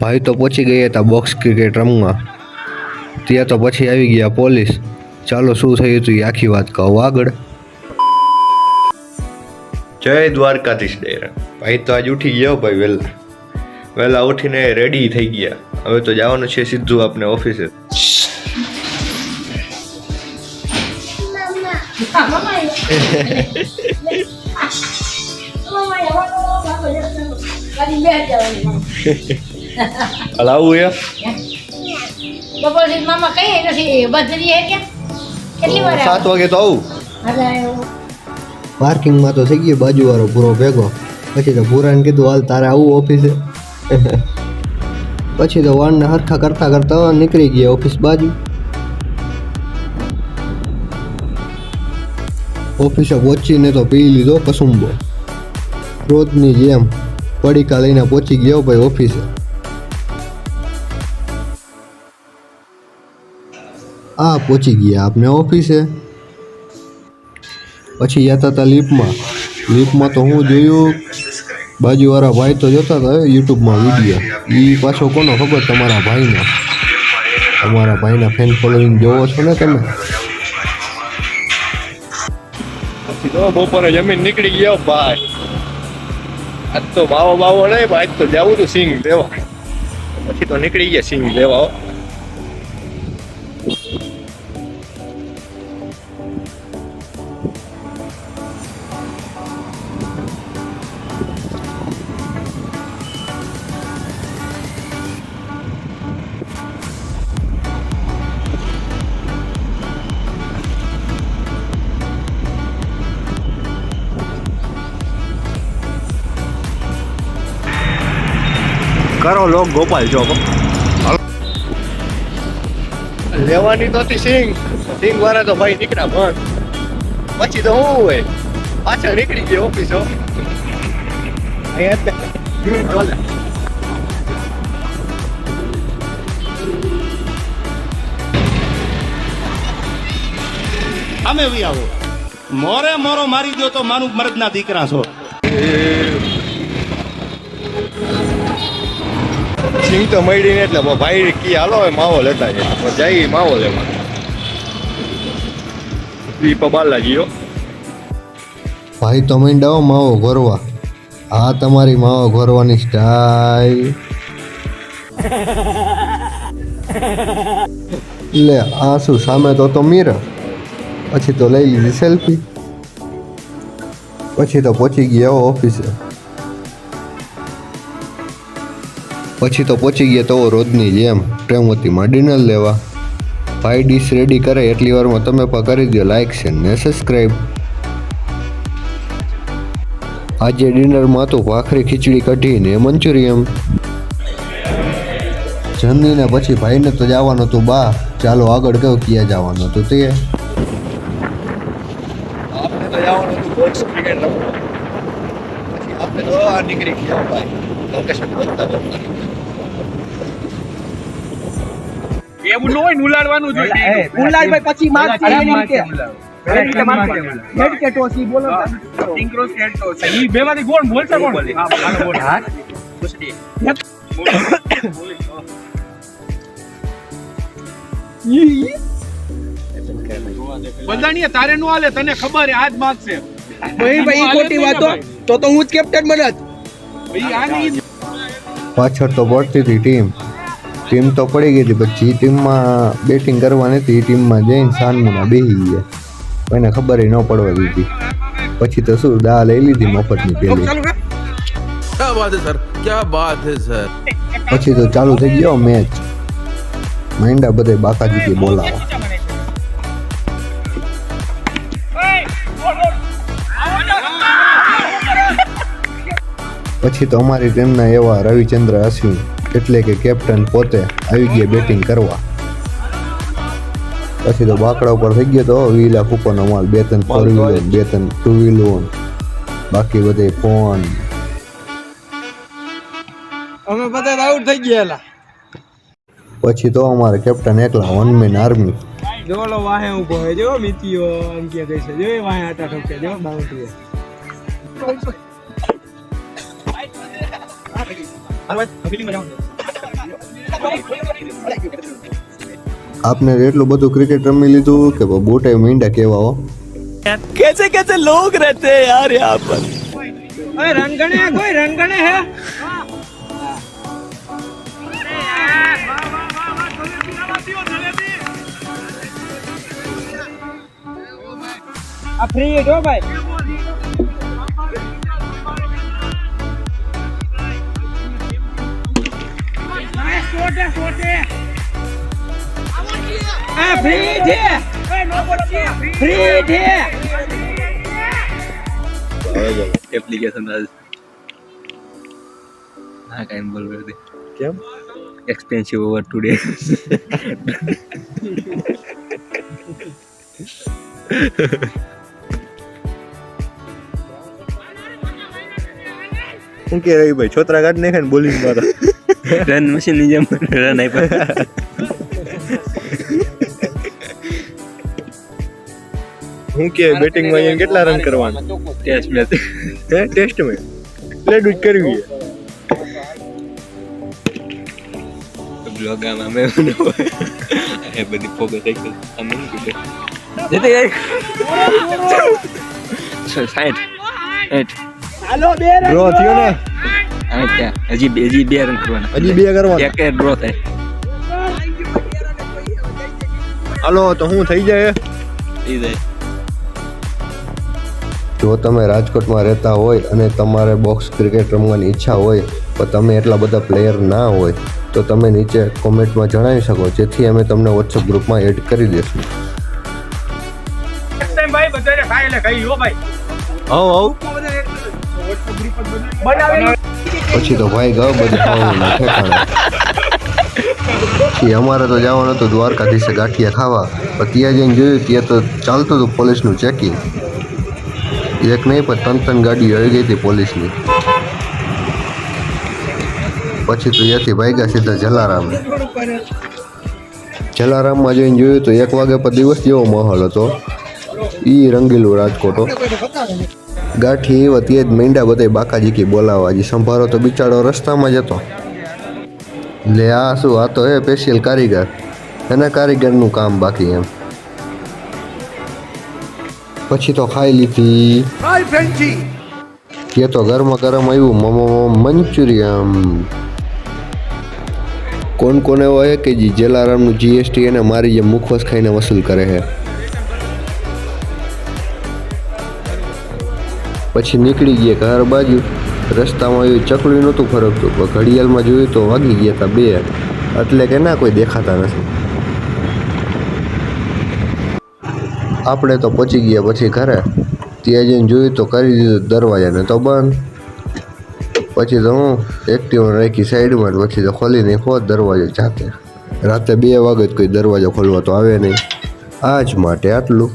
ભાઈ તો પહોંચી ગયા હતા બોક્સ ક્રિકેટ રમવા ત્યાં તો પછી આવી ગયા પોલીસ ચાલો શું થયું હતું એ આખી વાત કહું આગળ જય દ્વારકાધીશ ડેરા ભાઈ તો આજ ઉઠી ગયો ભાઈ વહેલા વહેલા ઉઠીને રેડી થઈ ગયા હવે તો જવાનું છે સીધું આપને ઓફિસે હાલ આવું એ બપોર સુધી મામા કઈ નથી બદલી હે કે કેટલી વાર સાત વાગે તો આવું પાર્કિંગમાં તો થઈ ગયો બાજુવાળો પૂરો ભેગો પછી તો પૂરાને કીધું હાલ તારે આવું ઓફિસે પછી તો વાળને હરખા કરતા કરતા નીકળી ગયા ઓફિસ બાજુ ઓફિસે પહોંચીને તો પી લીધો કસુંબો રોજની જેમ પડીકા લઈને પહોંચી ગયો ભાઈ ઓફિસે આ પહોંચી ગયા. આપને ઓફિસે? પછી જતા હતા લીપમાં લીપમાં તો હું જોયું, બાજુવાળા ભાઈ તો જોતા હતા યુટ્યુબમાં વીડિયો. એ પાછો કોનો ખબર? તમારા ભાઈનો. તમારા ભાઈના ફેન ફોલોઈંગ જોવો છો ને તમે? તો બપોરે જમીન નીકળી ગયો, ભાઈ. આજ તો બાવો બાવો નહીં આજ તો જવું તું સિંગ લેવા. પછી તો નીકળી ગયા સિંગ હો. કરો લોક ગોપાલ જો લેવાની તો હતી સિંગ સિંગ વાળા તો ભાઈ નીકળ્યા પણ પછી તો હું હોય? પાછળ નીકળી ગયો ઓફિસો અહીંયા. અમે આવો. મોરે મોરો મારી દો તો મારું મરદના દીકરા છો. સિંગ તો મળી ને એટલે ભાઈ કી હાલો હોય માવો લેતા જાય જાય માવો લેવા ઈ પબાલા ગયો ભાઈ તો મંડાવો માવો ગોરવા આ તમારી માવો ગોરવાની સ્ટાઈલ લે, આ શું, સામે તો તો મીર પછી તો લઈ લીધી સેલ્ફી પછી તો પહોંચી ગયા ઓફિસે પછી તો પહોંચી ગયા તો રોજની જેમ પ્રેમવતીમાં ડિનર લેવા. ભાઈ ડીશ રેડી કરે એટલી વારમાં તમે પણ કરી દો લાઇક છે ને સબસ્ક્રાઈબ આજે ડિનરમાં હતું ભાખરી, ખીચડી કઢી ને મંચુરિયમ જમીને પછી ભાઈને તો જવાનું હતું બા. ચાલો આગળ કહો ક્યાં જવાનું હતું તે. આપણે તો જવાનું હતું પછી આપણે તો નીકળી ગયા ભાઈ એવું ન હોય ને ઉલાડવાનું જોઈએ ઉલ્લાલભાઈ પછી રીતે માર્ક હેડ કે ટોસ ઈ બોલો ને. ઇંગ્રોસ ખેલતો ઈ બેમાંથી કોણ બોલશે કોણ હા, હાલો બોલ. કુસ્તી. બધાની તારે નો હાલે તને ખબર હે આજ માગશે ભાઈ ઈ ખોટી વાતો તો તો હું જ કેપ્ટન બનત ભાઈ પાછળ તો પડતી હતી ટીમ. ટીમ તો પડી ગઈ હતી પછી ટીમમાં બેટિંગ કરવાની હતી ટીમમાં જઈને સાનમુના બેસી ગયા. એને ખબર ન પડવા દીધી. પછી તો શું દા લઈ લીધી મફતની પેલી. પછી તો ચાલુ થઈ ગયો મેચ. માંડા બધે બાકાજી કે બોલાવા. પછી તો અમારી ટીમના એવા રવિચંદ્ર અશ્વિન એટલે કે કેપ્ટન પોતે આવી ગયા બેટિંગ કરવા. પછી તો બાકડા ઉપર થઈ ગયો તો વીસ લાખ ઉપરનો માલ બે ત્રણ ફોર વ્હીલર બે ત્રણ ટુ વ્હીલર બાકી બધે ફોન અમે બધા આઉટ થઈ ગયેલા પછી તો અમારે કેપ્ટન એકલા વન મેન આર્મી જોલો વાહે ઊભો હે જો મિતિયો અંકિયા કે જો વાહે આટા ઠોકે. જો બાઉન્ડ્રી આપને એટલું બધું ક્રિકેટ રમી લીધું કે બોટે મીંડા કેવા હો ઓય રણગણે કોઈ રણગણે હે? આ ફ્રી હો ભાઈ. આ ફ્રી છે. ફ્રી છે. એપ્લિકેશન આજ. હા કાંઈ બોલવું નથી. કેમ? એક્સપેન્સિવ ઓવર ટુડે શું કે ભાઈ છોતરા કાઢ નાખે ને બોલિંગ મારો. રન મશીનની જેમ રન આપ્યા હું કે બેટિંગમાં કેટલા રન કરવાના? ટેસ્ટ મેચ હે ટેસ્ટ મેચ પ્લેડ જ કરવી છે. બ્લોગ આમ અમે એ બધી ફોકસ એક અમે શું કીધું? જતી રહી સાઠ સાઠ બ્રો થયો ને? હજી બે હજી બે રન કરવાના. હજી બે કરવાના? એક ડ્રો થાય. હાલો તો હું થઈ જાય? થઈ જાય. જો તમે રાજકોટમાં રહેતા હોય અને તમારે બોક્સ ક્રિકેટ રમવાની ઈચ્છા હોય પણ તમે એટલા બધા પ્લેયર ના હોય તો તમે નીચે કોમેન્ટમાં જણાવી શકો. જેથી અમે તમને વોટ્સઅપ ગ્રુપમાં એડ કરી હો હવ હવ. બનાવી પછી તો ભાઈ ગયો બધું પછી અમારે તો જવાનું હતું દ્વારકાધીશે ગાંઠિયા ખાવા. પણ ત્યાં જઈને જોયું, ત્યાં તો ચાલતું હતું પોલીસનું ચેકિંગ એક નહીં, પણ ત્રણ ત્રણ ગાડી આવી ગઈ હતી પોલીસની. પછી તો ત્યાંથી ભાગ્યા સીધા જલારામ. જલારામમાં જઈને જોયું તો એક વાગે પર દિવસ જેવો માહોલ હતો. એ રંગીલું રાજકોટો ગાંઠી એવા તે જ મીંડા બધા બાકાજી બાકાજીકી બોલાવવા હજી સંભારો તો બિચારો રસ્તામાં જ હતો. લે આ શું? આ તો એ સ્પેશિયલ કારીગર. એના કારીગરનું કામ બાકી એમ. પછી તો ખાઈ લીધી. કે તો ગરમા ગરમ આવ્યું મમો મંચુરિયમ કોણ કોને એવો છે કે જે જલારામનું જીએસટી એને મારી જે મુખવાસ ખાઈને વસૂલ કરે છે પછી નીકળી ગયા ઘર બાજુ. રસ્તામાં એવું ચકલું નહોતું ફરકતું. પણ ઘડિયાળમાં જોયું તો વાગી ગયા હતા બે. એટલે કે ના કોઈ દેખાતા નથી. આપણે તો પહોંચી ગયા પછી ઘરે. ત્યાં જઈને જોયું તો કરી દીધું દરવાજાને તો બંધ. પછી તો હું એક્ટિવા રાખી સાઈડમાં પછી તો ખોલી નાખો દરવાજો જાતે. રાતે બે વાગે જ કોઈ દરવાજો ખોલવા તો આવે નહીં. આજ માટે આટલું.